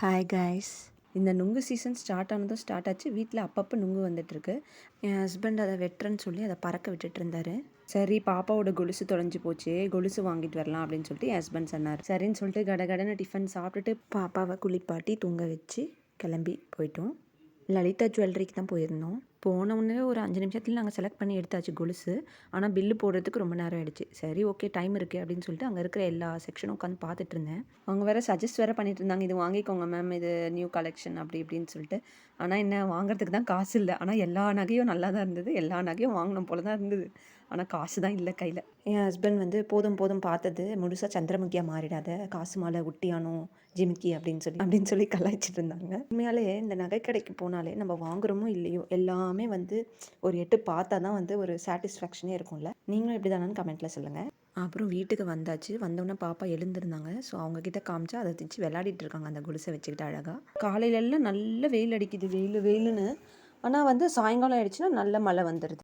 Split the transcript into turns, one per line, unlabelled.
Hi guys இந்த நுங்கு season start ஆனதும் ஸ்டார்ட் ஆச்சு. வீட்டில் அப்பப்போ நுங்கு வந்துட்டுருக்கு. என் ஹஸ்பண்ட் அதை வெட்டுறேன்னு சொல்லி அதை பறக்க விட்டுட்டு இருந்தாரு. சரி பாப்பாவோட கொலுசு தொலைஞ்சு போச்சு. கொலுசு வாங்கிட்டு வரலாம் அப்படின்னு சொல்லிட்டு என் ஹஸ்பண்ட் சொன்னார். சரின்னு சொல்லிட்டு கடகடன்னு டிஃபன் சாப்பிட்டுட்டு பாப்பாவை குளிப்பாட்டி தூங்க வச்சு கிளம்பி போயிட்டோம். லலிதா ஜுவல்லரிக்கு தான் போயிருந்தோம். போன உடனே ஒரு அஞ்சு நிமிஷத்தில் நாங்கள் செலக்ட் பண்ணி எடுத்தாச்சு கொலுசு. ஆனால் பில்லு போடுறதுக்கு ரொம்ப நேரம் ஆயிடுச்சு. சரி ஓகே டைம் இருக்குது அப்படின்னு சொல்லிட்டு அங்கே இருக்கிற எல்லா செக்ஷனும் உட்காந்து பார்த்துட்டு இருந்தேன். அவங்க வேறு சஜஸ்ட் வேறு பண்ணிட்டு இருந்தாங்க. இது வாங்கிக்கோங்க மேம் இது நியூ கலெக்ஷன் அப்படி இப்படின்னு சொல்லிட்டு. ஆனால் என்ன வாங்குறதுக்கு தான் காசு இல்லை. ஆனால் எல்லா நகையும் நல்லா தான் இருந்தது. எல்லா நகையும் வாங்கினோம் போல தான் இருந்தது. ஆனால் காசு தான் இல்லை கையில். என் ஹஸ்பண்ட் வந்து போதும் போதும் பார்த்தது. முழுசாக சந்திரமுகியாக மாறிடாத காசு மாலை ஒட்டியானோ ஜிமிக்கி அப்படின்னு சொல்லி அப்படின்னு சொல்லி கலாய்ச்சிட்டு இருந்தாங்க. உண்மையாலே இந்த நகை கடைக்கு போனாலே நம்ம வாங்குறோமோ இல்லையோ எல்லாமே வந்து ஒரு எட்டு பார்த்தா தான் வந்து ஒரு சாட்டிஸ்ஃபேக்ஷனே இருக்கும்ல. நீங்களும் எப்படி தானு கமெண்ட்டில் சொல்லுங்கள் அப்புறம் வீட்டுக்கு வந்தாச்சு. வந்தோடனே பாப்பா எழுந்திருந்தாங்க. ஸோ அவங்கக்கிட்ட காமிச்சா அதை திச்சு விளையாடிட்டு இருக்காங்க அந்த குடிசை வச்சுக்கிட்டு அழகாக காலையிலெல்லாம் நல்ல வெயில் அடிக்குது. வெயில் வெயிலுன்னு. ஆனால் வந்து சாயங்காலம் ஆயிடுச்சுன்னா நல்ல மழை வந்துடுது